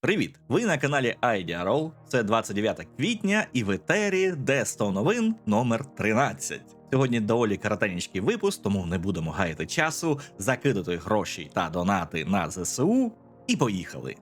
Привіт! Ви на каналі Айдіарол. Це 29 квітня і в етері де 100 новин номер 13. Сьогодні доволі коротенький випуск, тому не будемо гаяти часу, закидати гроші та донати на ЗСУ. І поїхали.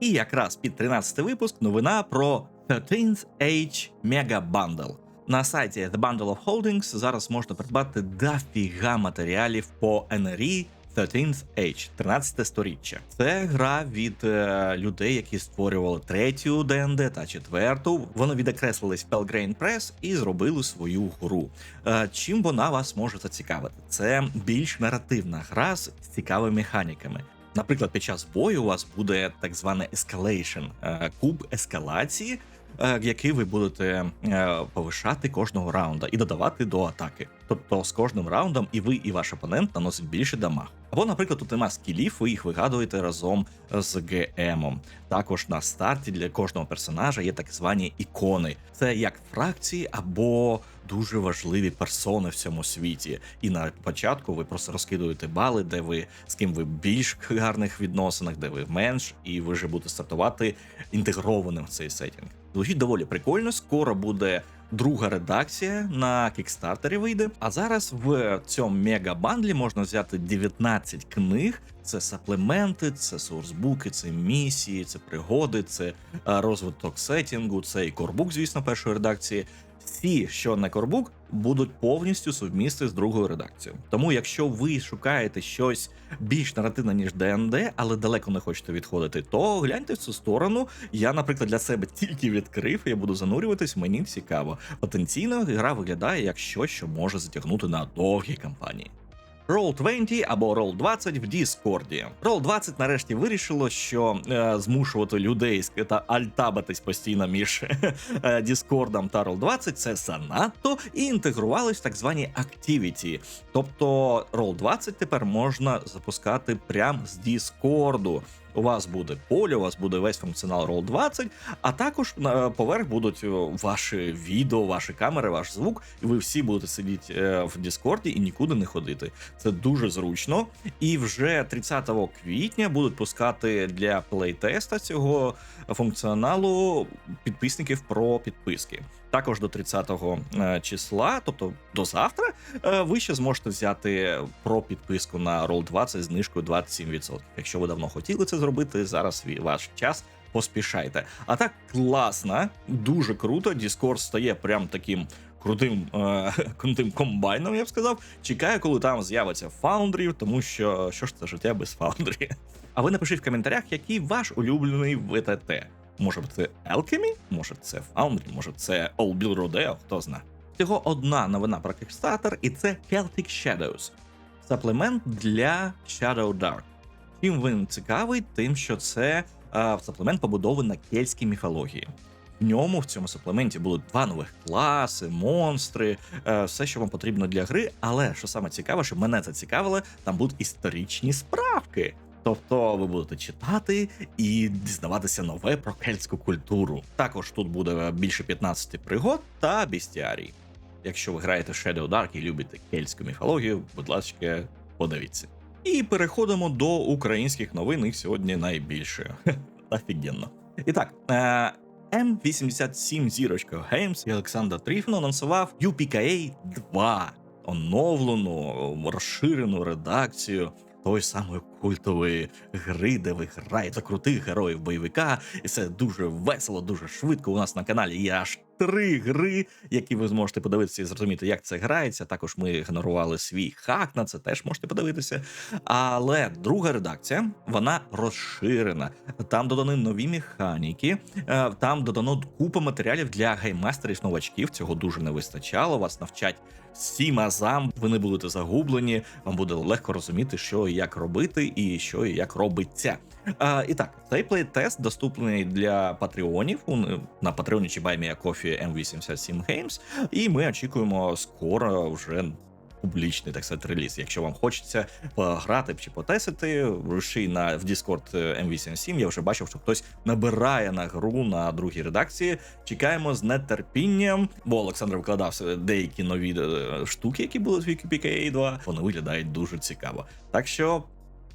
І якраз під 13 випуск новина про 13th Age Mega Bundle. На сайті The Bundle of Holdings зараз можна придбати дофіга матеріалів по NRE 13th Age, 13 сторіччя. Це гра від е, людей, які створювали третю ДНД та четверту. Вони відокреслились в Pelgrane Press і зробили свою гру. Е, чим вона вас може зацікавити? Це більш наративна гра з цікавими механіками. Наприклад, під час бою у вас буде так зване escalation, е, куб ескалації, е, який ви будете е, повишати кожного раунда і додавати до атаки. Тобто з кожним раундом і ви, і ваш опонент наносить більше дамаг. Або, наприклад, тут нема скілів, ви їх вигадуєте разом з ГМом. Також на старті для кожного персонажа є так звані ікони. Це як фракції або дуже важливі персони в цьому світі. І на початку ви просто розкидуєте бали, де ви з ким ви більш гарних відносинах, де ви менш, і ви вже будете стартувати інтегрованим в цей сетінг. Звучить доволі прикольно. Скоро буде друга редакція на кікстартері вийде. А зараз в цьому мегабандлі можна взяти 19 книг. Це саплементи, це соурсбуки, це місії, це пригоди, це е, розвиток сетінгу, це і корбук, звісно, першої редакції. Всі, що не корбук, будуть повністю сувмісти з другою редакцією. Тому, якщо ви шукаєте щось більш наративне, ніж ДНД, але далеко не хочете відходити, то гляньте в цю сторону. Я, наприклад, для себе тільки відкрив, я буду занурюватись, мені цікаво. Потенційно гра виглядає як щось, що може затягнути на довгі кампанії. Roll20 або Roll20 в Діскорді. Roll20 нарешті вирішило, що е, змушувати людей та альтабатись постійно між е, Діскордом та Roll20 це занадто, і інтегрувались в так звані Activity. Тобто Roll20 тепер можна запускати прямо з Діскорду. У вас буде поле, у вас буде весь функціонал Roll20, а також на поверх будуть е, ваші відео, ваші камери, ваш звук, і ви всі будете сидіти е, в Діскорді і нікуди не ходити. Це дуже зручно. І вже 30 квітня будуть пускати для плейтеста цього функціоналу підписників про підписки. Також до 30 е, числа, тобто до завтра, е, ви ще зможете взяти про підписку на Roll20 з знижкою 27%. Якщо ви давно хотіли це зробити, зараз ваш час. Поспішайте. А так класно, дуже круто. Discord стає прям таким крутим, е, крутим комбайном, я б сказав. Чекаю, коли там з'явиться фаундрів, тому що що ж це життя без фаундрів. А ви напишіть в коментарях, який ваш улюблений ВТТ. Може це Alchemy, може це Foundry, може це All Bill Rodeo, хто знає. Всього одна новина про Kickstarter, і це Celtic Shadows. Саплемент для Shadow Dark. Чим він цікавий, тим, що це е, саплемент побудований на кельтській міфології. В ньому в цьому саплементі будуть два нових класи, монстри, е, все, що вам потрібно для гри. Але що саме цікаве, що мене це цікавило, там будуть історичні справки. Тобто ви будете читати і дізнаватися нове про кельтську культуру. Також тут буде більше 15 пригод та бістіарій. Якщо ви граєте в Shadow Dark і любите кельтську міфологію, будь ласка, подивіться. І переходимо до українських новин. Їх сьогодні найбільше. Офігенно. І так, е, М87 зірочка Games і Олександр Тріфон анонсував UPKA 2 оновлену, розширену редакцію тої самої культової гри, де ви граєте крутих героїв бойовика, і це дуже весело, дуже швидко. У нас на каналі є аж три гри, які ви зможете подивитися і зрозуміти, як це грається. Також ми генерували свій хак на це, теж можете подивитися. Але друга редакція вона розширена. Там додані нові механіки, е, там додано купа матеріалів для гейммастерів новачків. Цього дуже не вистачало. Вас навчать всім азам. Ви не будете загублені. Вам буде легко розуміти, що і як робити, і що і як робиться. А, і так, цей плейтест доступний для патреонів на патреоні чи Кофі M87 Games, і ми очікуємо скоро вже публічний так сказати, реліз. Якщо вам хочеться пограти чи потестити, руши на в Discord M87. Я вже бачив, що хтось набирає на гру на другій редакції. Чекаємо з нетерпінням, бо Олександр викладав деякі нові е, штуки, які були в WikiPKA 2. Вони виглядають дуже цікаво. Так що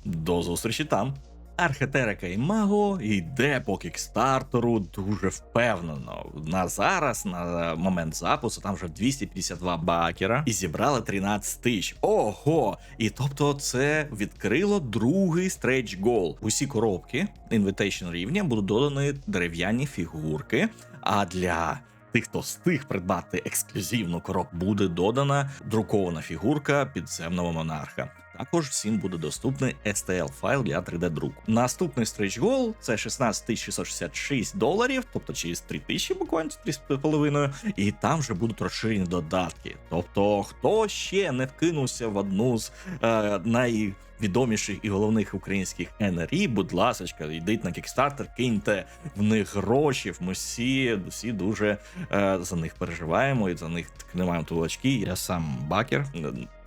до зустрічі там. Архетерика і Маго йде по кікстартеру дуже впевнено. На зараз, на момент запуску, там вже 252 бакера і зібрали 13 тисяч. Ого! І тобто це відкрило другий стретч гол. Усі коробки інвітейшн рівня будуть додані дерев'яні фігурки. А для тих, хто встиг придбати ексклюзивну коробку, буде додана друкована фігурка підземного монарха. Також всім буде доступний STL файл для 3D друку. Наступний стрейч гол це 16 666 доларів, тобто через 3 тисячі, буквально 3,5, і там вже будуть розширені додатки. Тобто, хто ще не вкинувся в одну з е, найвідоміших і головних українських НРІ, будь ласка, йдіть на Kickstarter, киньте в них гроші. Ми всі, всі дуже е, за них переживаємо і за них тримаємо тулочки. Я сам бакер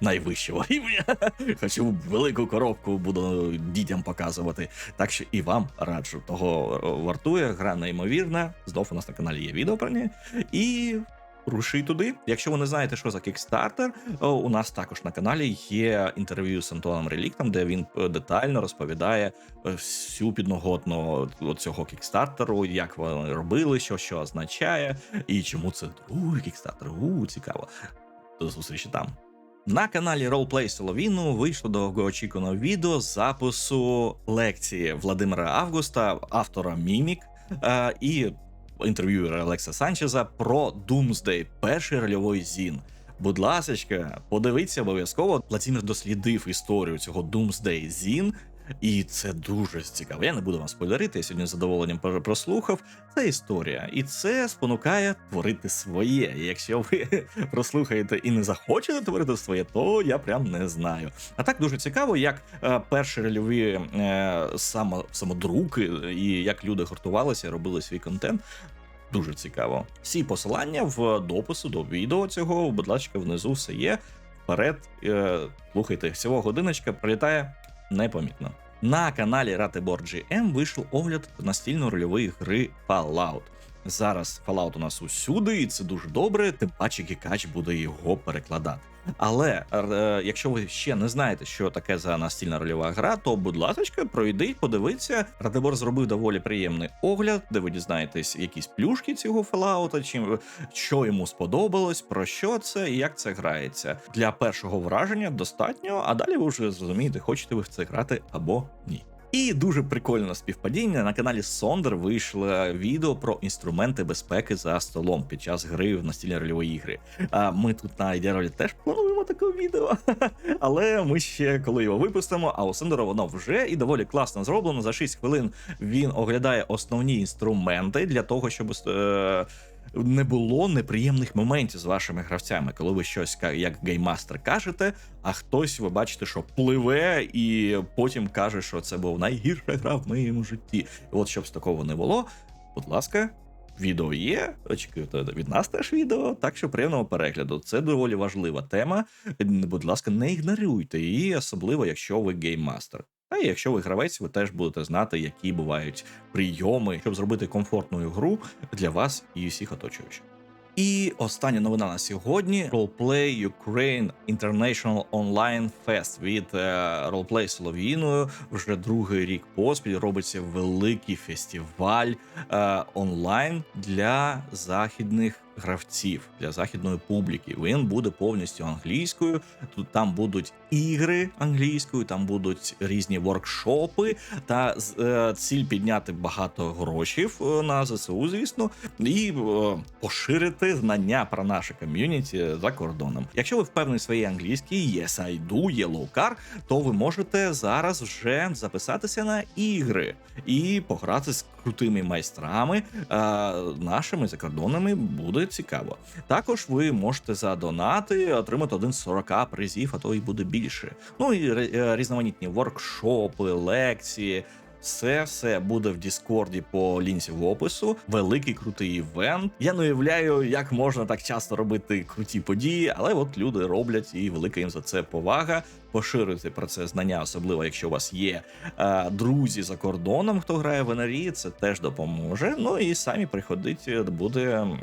найвищого рівня. Хочу велику коробку буду дітям показувати. Так що і вам раджу. Того е, вартує, гра неймовірна. Знов у нас на каналі є відео про неї. І руши туди. Якщо ви не знаєте, що за о, у нас також на каналі є інтерв'ю з Антоном Реліктом, де він е, детально розповідає е, всю підноготну цього кікстартеру, як вони робили, що що означає, і чому це другий кікстартер. У, цікаво. До зустрічі там. На каналі Roleplay Соловіну вийшло довгоочікуване відео з запису лекції Владимира Августа, автора Мімік, е, і інтерв'юера Олекса Санчеза про Doomsday, перший рольовий зін. Будь ласочка, подивіться обов'язково. Владимир дослідив історію цього Doomsday Зін, і це дуже цікаво. Я не буду вам спойлерити, я сьогодні з задоволенням прослухав. Це історія, і це спонукає творити своє. І якщо ви прослухаєте і не захочете творити своє, то я прям не знаю. А так дуже цікаво, як е, перші рольові е, само, самодруки і як люди гуртувалися, робили свій контент. Дуже цікаво. Всі посилання в допису до відео цього, будь ласка, внизу все є. Вперед, е, слухайте, всього годиночка пролітає непомітно. На каналі Ратибор GM вийшов огляд настільно-рольової гри Fallout. Зараз Fallout у нас усюди, і це дуже добре. Тим паче Гікач буде його перекладати. Але е, якщо ви ще не знаєте, що таке за настільна рольова гра, то будь ласка, пройдіть, подивіться. Радибор зробив доволі приємний огляд, де ви дізнаєтесь якісь плюшки цього Fallout, чим що йому сподобалось, про що це і як це грається. Для першого враження достатньо, а далі ви вже зрозумієте, хочете ви в це грати або ні. І дуже прикольне співпадіння на каналі Сондер вийшло відео про інструменти безпеки за столом під час гри в настільні рольові ігри. А ми тут на ідеаролі теж плануємо таке відео, але ми ще коли його випустимо. А у Сондера воно вже і доволі класно зроблено. За 6 хвилин він оглядає основні інструменти для того, щоб. Е- не було неприємних моментів з вашими гравцями, коли ви щось як гейммастер кажете, а хтось ви бачите, що пливе, і потім каже, що це був найгірша гра в моєму житті. От щоб з такого не було, будь ласка. Відео є, очікуйте від нас теж відео, так що приємного перегляду. Це доволі важлива тема. Будь ласка, не ігноруйте її, особливо якщо ви гейммастер. А якщо ви гравець, ви теж будете знати, які бувають прийоми, щоб зробити комфортну гру для вас і всіх оточуючих. І остання новина на сьогодні: Roleplay Ukraine International Online Fest від е, Roleplay Солов'їною. Вже другий рік поспіль робиться великий фестиваль е, онлайн для західних гравців, для західної публіки. Він буде повністю англійською. Тут там будуть ігри англійською, там будуть різні воркшопи та е, ціль підняти багато грошей е, на ЗСУ, звісно, і е, поширити знання про наше ком'юніті за кордоном. Якщо ви впевнені своїй англійській, yes, I do, Yellow то ви можете зараз вже записатися на ігри і пограти з крутими майстрами е, нашими закордонними буде цікаво. Також ви можете за отримати один з 40 призів, а то і буде більше. Ну і е, різноманітні воркшопи, лекції. Все все буде в Діскорді по лінці в опису. Великий крутий івент. Я не уявляю, як можна так часто робити круті події, але от люди роблять і велика їм за це повага. Поширити про це знання, особливо якщо у вас є е, друзі за кордоном, хто грає в НРІ, це теж допоможе. Ну і самі приходить, буде м,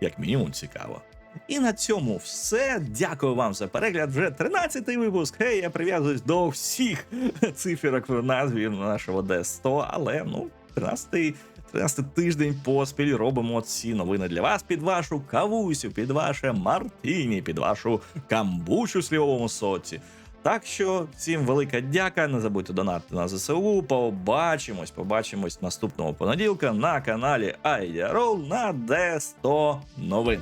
як мінімум цікаво. І на цьому все. Дякую вам за перегляд. Вже 13-й випуск. Хей, я прив'язуюсь до всіх циферок в назві нашого D100, але ну, 13-й 13 тиждень поспіль робимо ці новини для вас під вашу кавусю, під ваше мартіні, під вашу камбучу слівовому соці. Так що всім велика дяка. Не забудьте донати на ЗСУ. Побачимось, побачимось наступного понеділка на каналі Айдіарол на Д100 новин.